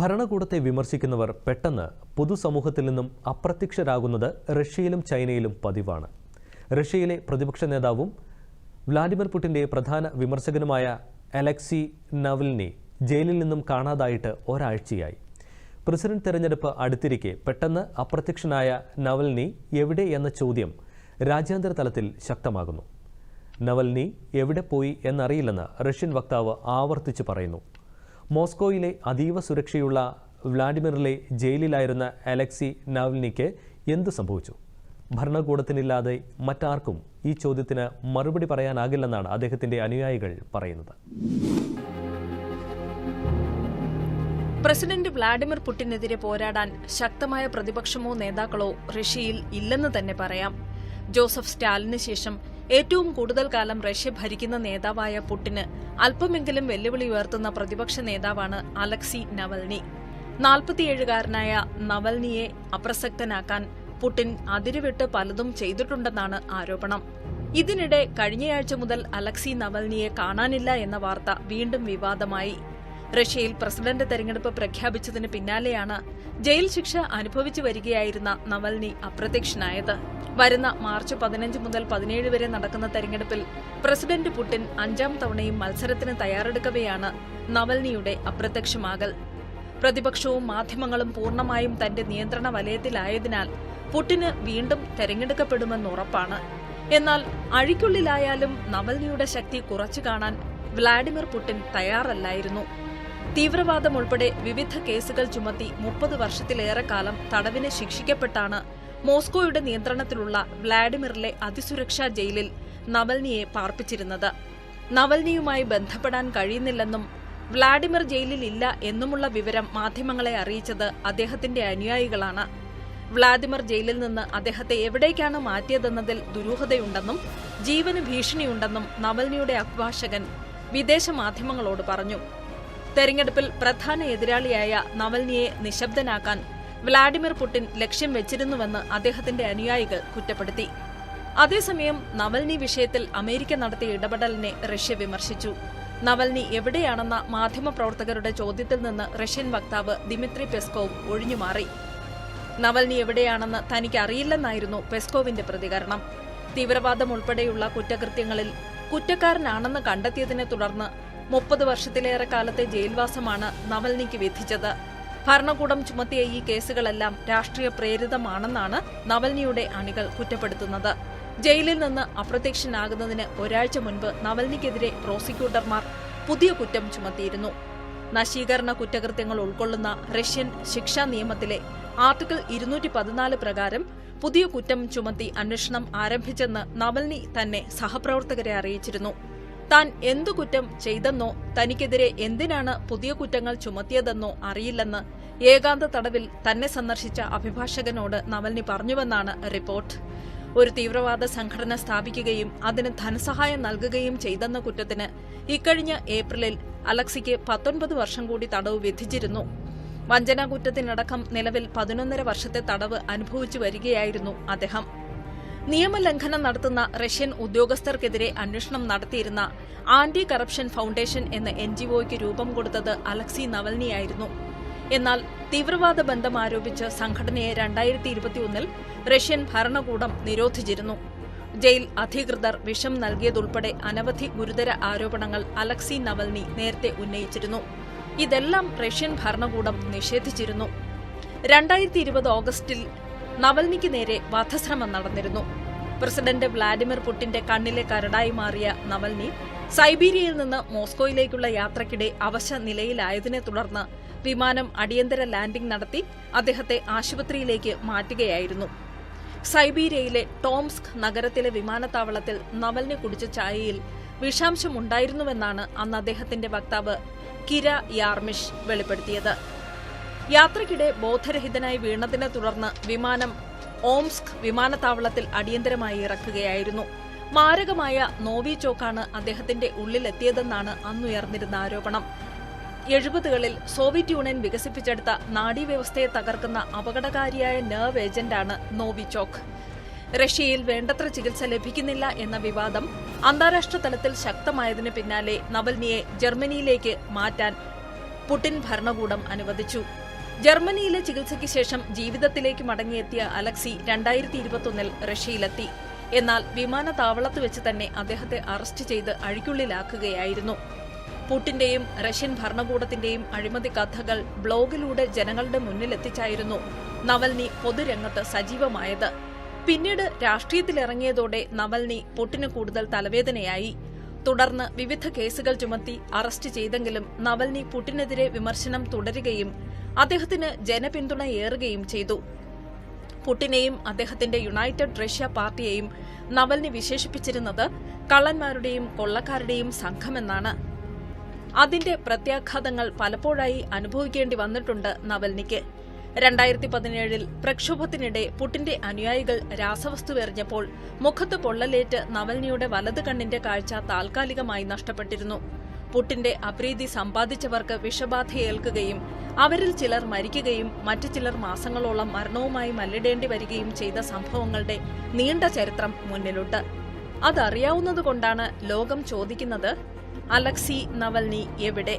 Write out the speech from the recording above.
ഭരണകൂടത്തെ വിമർശിക്കുന്നവർ പെട്ടെന്ന് പൊതുസമൂഹത്തിൽ നിന്നും അപ്രത്യക്ഷരാകുന്നത് റഷ്യയിലും ചൈനയിലും പതിവാണ്. റഷ്യയിലെ പ്രതിപക്ഷ നേതാവും വ്ലാഡിമിർ പുടിന്റെ പ്രധാന വിമർശകനുമായ അലക്സി നവൽനി ജയിലിൽ നിന്നും കാണാതായിട്ട് ഒരാഴ്ചയായി. പ്രസിഡന്റ് തെരഞ്ഞെടുപ്പ് അടുത്തിരിക്കെ പെട്ടെന്ന് അപ്രത്യക്ഷനായ നവൽനി എവിടെ എന്ന ചോദ്യം രാജ്യാന്തര തലത്തിൽ ശക്തമാകുന്നു. നവൽനി എവിടെ പോയി എന്നറിയില്ലെന്ന് റഷ്യൻ വക്താവ് ആവർത്തിച്ച് പറയുന്നു. മോസ്കോയിലെ അതീവ സുരക്ഷയുള്ള വ്ളാഡിമിറിലെ ജയിലിലായിരുന്ന അലക്സി നവൽനിക്ക് എന്തു സംഭവിച്ചു? ഭരണകൂടത്തിനില്ലാതെ മറ്റാർക്കും ഈ ചോദ്യത്തിന് മറുപടി പറയാനാകില്ലെന്നാണ് അദ്ദേഹത്തിന്റെ അനുയായികൾ പറയുന്നത്. പ്രസിഡന്റ് വ്ളാഡിമിർ പുടിനെതിരെ പോരാടാൻ ശക്തമായ പ്രതിപക്ഷമോ നേതാക്കളോ റഷ്യയിൽ ഇല്ലെന്ന് തന്നെ പറയാം. ജോസഫ് സ്റ്റാലിന് ശേഷം ഏറ്റവും കൂടുതൽ കാലം റഷ്യ ഭരിക്കുന്ന നേതാവായ പുട്ടിന് അല്പമെങ്കിലും വെല്ലുവിളി ഉയർത്തുന്ന പ്രതിപക്ഷ നേതാവാണ് അലക്സി നവൽനി. നാൽപ്പത്തിയേഴുകാരനായ നവൽനിയെ അപ്രസക്തനാക്കാൻ പുടിൻ അതിരുവിട്ട് പലതും ചെയ്തിട്ടുണ്ടെന്നാണ് ആരോപണം. ഇതിനിടെ കഴിഞ്ഞയാഴ്ച മുതൽ അലക്സി നവൽനിയെ കാണാനില്ല എന്ന വാർത്ത വീണ്ടും വിവാദമായി. റഷ്യയിൽ പ്രസിഡന്റ് തെരഞ്ഞെടുപ്പ് പ്രഖ്യാപിച്ചതിന് പിന്നാലെയാണ് ജയിൽ ശിക്ഷ അനുഭവിച്ചു വരികയായിരുന്ന നവൽനി അപ്രത്യക്ഷനായത്. വരുന്ന മാർച്ച് പതിനഞ്ച് മുതൽ പതിനേഴ് വരെ നടക്കുന്ന തെരഞ്ഞെടുപ്പിൽ പ്രസിഡന്റ് പുടിൻ അഞ്ചാം തവണയും മത്സരത്തിന് തയ്യാറെടുക്കവെയാണ് നവൽനിയുടെ അപ്രത്യക്ഷമാകൽ. പ്രതിപക്ഷവും മാധ്യമങ്ങളും പൂർണമായും തന്റെ നിയന്ത്രണ വലയത്തിലായതിനാൽ പുടിന് വീണ്ടും തെരഞ്ഞെടുക്കപ്പെടുമെന്ന് ഉറപ്പാണ്. എന്നാൽ അഴിക്കുള്ളിലായാലും നവൽനിയുടെ ശക്തി കുറച്ചു കാണാൻ വ്ളാഡിമിർ പുടിൻ തയ്യാറല്ലായിരുന്നു. തീവ്രവാദം ഉൾപ്പെടെ വിവിധ കേസുകൾ ചുമത്തി മുപ്പത് വർഷത്തിലേറെ കാലം തടവിന് ശിക്ഷിക്കപ്പെട്ടാണ് മോസ്കോയുടെ നിയന്ത്രണത്തിലുള്ള വ്ളാഡിമിറിലെ അതിസുരക്ഷാ ജയിലിൽ നവൽനിയെ പാർപ്പിച്ചിരുന്നത്. നവൽനിയുമായി ബന്ധപ്പെടാൻ കഴിയുന്നില്ലെന്നും വ്ളാഡിമിർ ജയിലിൽ ഇല്ല എന്നുമുള്ള വിവരം മാധ്യമങ്ങളെ അറിയിച്ചത് അദ്ദേഹത്തിന്റെ അനുയായികളാണ്. വ്ളാദിമിർ ജയിലിൽ നിന്ന് അദ്ദേഹത്തെ എവിടേക്കാണ് മാറ്റിയതെന്നതിൽ ദുരൂഹതയുണ്ടെന്നും ജീവന് ഭീഷണിയുണ്ടെന്നും നവൽനിയുടെ അഭിഭാഷകൻ വിദേശ മാധ്യമങ്ങളോട് പറഞ്ഞു. തെരഞ്ഞെടുപ്പിൽ പ്രധാന എതിരാളിയായ നവൽനിയെ നിശബ്ദനാക്കാൻ വ്ളാഡിമിർ പുടിൻ ലക്ഷ്യം വെച്ചിരുന്നുവെന്ന് അദ്ദേഹത്തിന്റെ അനുയായികൾ കുറ്റപ്പെടുത്തി. അതേസമയം നവൽനി വിഷയത്തിൽ അമേരിക്ക നടത്തിയ ഇടപെടലിനെ റഷ്യ വിമർശിച്ചു. നവൽനി എവിടെയാണെന്ന മാധ്യമപ്രവർത്തകരുടെ ചോദ്യത്തിൽ നിന്ന് റഷ്യൻ വക്താവ് ദിമിത്രി പെസ്കോവ് ഒഴിഞ്ഞുമാറി. നവൽനി എവിടെയാണെന്ന് തനിക്ക് അറിയില്ലെന്നായിരുന്നു പെസ്കോവിന്റെ പ്രതികരണം. തീവ്രവാദം ഉൾപ്പെടെയുള്ള കുറ്റകൃത്യങ്ങളിൽ കുറ്റക്കാരനാണെന്ന് കണ്ടെത്തിയതിനെ തുടർന്ന് മുപ്പത് വർഷത്തിലേറെ കാലത്തെ ജയിൽവാസമാണ് നവൽനിക്ക് വിധിച്ചത്. ഭരണകൂടം ചുമത്തിയ ഈ കേസുകളെല്ലാം രാഷ്ട്രീയ പ്രേരിതമാണെന്നാണ് നവൽനിയുടെ അണികൾ കുറ്റപ്പെടുത്തുന്നത്. ജയിലിൽ നിന്ന് അപ്രത്യക്ഷനാകുന്നതിന് ഒരാഴ്ച മുൻപ് നവൽനിക്കെതിരെ പ്രോസിക്യൂട്ടർമാർ പുതിയ കുറ്റം ചുമത്തിയിരുന്നു. നശീകരണ കുറ്റകൃത്യങ്ങൾ ഉൾക്കൊള്ളുന്ന റഷ്യൻ ശിക്ഷാ നിയമത്തിലെ ആർട്ടിക്കിൾ ഇരുന്നൂറ്റി പതിനാല് പ്രകാരം പുതിയ കുറ്റം ചുമത്തി അന്വേഷണം ആരംഭിച്ചെന്ന് നവൽനി തന്നെ സഹപ്രവർത്തകരെ അറിയിച്ചിരുന്നു. താൻ എന്തു കുറ്റം ചെയ്തെന്നോ തനിക്കെതിരെ എന്തിനാണ് പുതിയ കുറ്റങ്ങൾ ചുമത്തിയതെന്നോ അറിയില്ലെന്ന് ഏകാന്ത തടവിൽ തന്നെ സന്ദർശിച്ച അഭിഭാഷകനോട് നവൽനി പറഞ്ഞുവെന്നാണ് റിപ്പോർട്ട്. ഒരു തീവ്രവാദ സംഘടന സ്ഥാപിക്കുകയും അതിന് ധനസഹായം നൽകുകയും ചെയ്തെന്ന കുറ്റത്തിന് ഇക്കഴിഞ്ഞ ഏപ്രിലിൽ അലക്സിക്ക് പത്തൊൻപത് വർഷം കൂടി തടവ് വിധിച്ചിരുന്നു. വഞ്ചനാ കുറ്റത്തിനടക്കം നിലവിൽ പതിനൊന്നര വർഷത്തെ തടവ് അനുഭവിച്ചു വരികയായിരുന്നു അദ്ദേഹം. നിയമലംഘനം നടത്തുന്ന റഷ്യൻ ഉദ്യോഗസ്ഥർക്കെതിരെ അന്വേഷണം നടത്തിയിരുന്ന ആന്റി കറപ്ഷൻ ഫൗണ്ടേഷൻ എന്ന എൻ ജി രൂപം കൊടുത്തത് അലക്സി നവൽനിയായിരുന്നു. എന്നാൽ തീവ്രവാദ ബന്ധം ആരോപിച്ച് സംഘടനയെ രണ്ടായിരത്തി ഇരുപത്തിയൊന്നിൽ റഷ്യൻ ഭരണകൂടം നിരോധിച്ചിരുന്നു. ജയിൽ അധികൃതർ വിഷം നൽകിയതുൾപ്പെടെ അനവധി ഗുരുതര ആരോപണങ്ങൾ അലക്സി നവൽനി നേരത്തെ ഉന്നയിച്ചിരുന്നു. ഇതെല്ലാം റഷ്യൻ ഭരണകൂടം നിഷേധിച്ചിരുന്നു. രണ്ടായിരത്തി ഇരുപത് ഓഗസ്റ്റിൽ നവൽനിക്ക് നേരെ വധശ്രമം നടന്നിരുന്നു. പ്രസിഡന്റ് വ്ളാഡിമിർ പുടിന്റെ കണ്ണിലെ കരടായി മാറിയ നവൽനി സൈബീരിയയിൽ നിന്ന് മോസ്കോയിലേക്കുള്ള യാത്രക്കിടെ അവശ നിലയിലായതിനെ തുടർന്ന് വിമാനം അടിയന്തര ലാൻഡിംഗ് നടത്തി അദ്ദേഹത്തെ ആശുപത്രിയിലേക്ക് മാറ്റുകയായിരുന്നു. സൈബീരിയയിലെ ടോംസ്ക് നഗരത്തിലെ വിമാനത്താവളത്തിൽ നവൽനി കുടിച്ച ചായയിൽ വിഷാംശമുണ്ടായിരുന്നുവെന്നാണ് അന്ന് അദ്ദേഹത്തിന്റെ വക്താവ് കിര യാർമിഷ് വെളിപ്പെടുത്തിയത്. യാത്രയ്ക്കിടെ ബോധരഹിതനായി വീണതിനെ തുടർന്ന് വിമാനം ഓംസ്ക് വിമാനത്താവളത്തിൽ അടിയന്തരമായി ഇറക്കുകയായിരുന്നു. മാരകമായ നോവി ചോക്കാണ് അദ്ദേഹത്തിന്റെ ഉള്ളിലെത്തിയതെന്നാണ് അന്നുയർന്നിരുന്ന ആരോപണം. എഴുപതുകളിൽ സോവിയറ്റ് യൂണിയൻ വികസിപ്പിച്ചെടുത്ത നാഡീവ്യവസ്ഥയെ തകർക്കുന്ന അപകടകാരിയായ നേർവ് ഏജന്റാണ് നോവിചോക്ക് റഷ്യയിൽ വേണ്ടത്ര ചികിത്സ ലഭിക്കുന്നില്ല എന്ന വിവാദം അന്താരാഷ്ട്ര തലത്തിൽ ശക്തമായതിന് പിന്നാലെ നവൽനിയെ ജർമ്മനിയിലേക്ക് മാറ്റാൻ പുടിൻ ഭരണകൂടം അനുവദിച്ചു. ജർമ്മനിയിലെ ചികിത്സയ്ക്ക് ശേഷം ജീവിതത്തിലേക്ക് മടങ്ങിയെത്തിയ അലക്സി രണ്ടായിരത്തി ഇരുപത്തൊന്നിൽ റഷ്യയിലെത്തി. എന്നാൽ വിമാനത്താവളത്ത് വെച്ച് തന്നെ അദ്ദേഹത്തെ അറസ്റ്റ് ചെയ്ത് അഴിക്കുള്ളിലാക്കുകയായിരുന്നു. പുട്ടിന്റെയും റഷ്യൻ ഭരണകൂടത്തിന്റെയും അഴിമതി കഥകൾ ബ്ലോഗിലൂടെ ജനങ്ങളുടെ മുന്നിലെത്തിച്ചായിരുന്നു നവൽനി പൊതുരംഗത്ത് സജീവമായത്. പിന്നീട് രാഷ്ട്രീയത്തിലിറങ്ങിയതോടെ നവൽനി പുട്ടിന് കൂടുതൽ തലവേദനയായി. തുടർന്ന് വിവിധ കേസുകൾ ചുമത്തി അറസ്റ്റ് ചെയ്തെങ്കിലും നവൽനി പുട്ടിനെതിരെ വിമർശനം തുടരുകയും അദ്ദേഹത്തിന് ജനപിന്തുണ ഏറുകയും ചെയ്തു. പുട്ടിനെയും അദ്ദേഹത്തിന്റെ യുണൈറ്റഡ് റഷ്യ പാർട്ടിയെയും നവൽനി വിശേഷിപ്പിച്ചിരുന്നത് കള്ളന്മാരുടെയും കൊള്ളക്കാരുടെയും സംഘമെന്നാണ്. അതിന്റെ പ്രത്യാഘാതങ്ങൾ പലപ്പോഴായി അനുഭവിക്കേണ്ടി വന്നിട്ടുണ്ട് നവൽനിക്ക്. രണ്ടായിരത്തി പതിനേഴിൽ പ്രക്ഷോഭത്തിനിടെ പുട്ടിന്റെ അനുയായികൾ രാസവസ്തു എറിഞ്ഞപ്പോൾ മുഖത്ത് പൊള്ളലേറ്റ് നവൽനിയുടെ വലത് കണ്ണിന്റെ കാഴ്ച താൽക്കാലികമായി നഷ്ടപ്പെട്ടിരുന്നു. പുട്ടിന്റെ അപ്രീതി സമ്പാദിച്ചവർക്ക് വിഷബാധയേൽക്കുകയും അവരിൽ ചിലർ മരിക്കുകയും മറ്റു ചിലർ മാസങ്ങളോളം മരണവുമായി മല്ലിടേണ്ടി വരികയും ചെയ്ത സംഭവങ്ങളുടെ നീണ്ട ചരിത്രം മുന്നിലുണ്ട്. അതറിയാവുന്നതുകൊണ്ടാണ് ലോകം ചോദിക്കുന്നത് അലക്സി നവൽനി എവിടെ?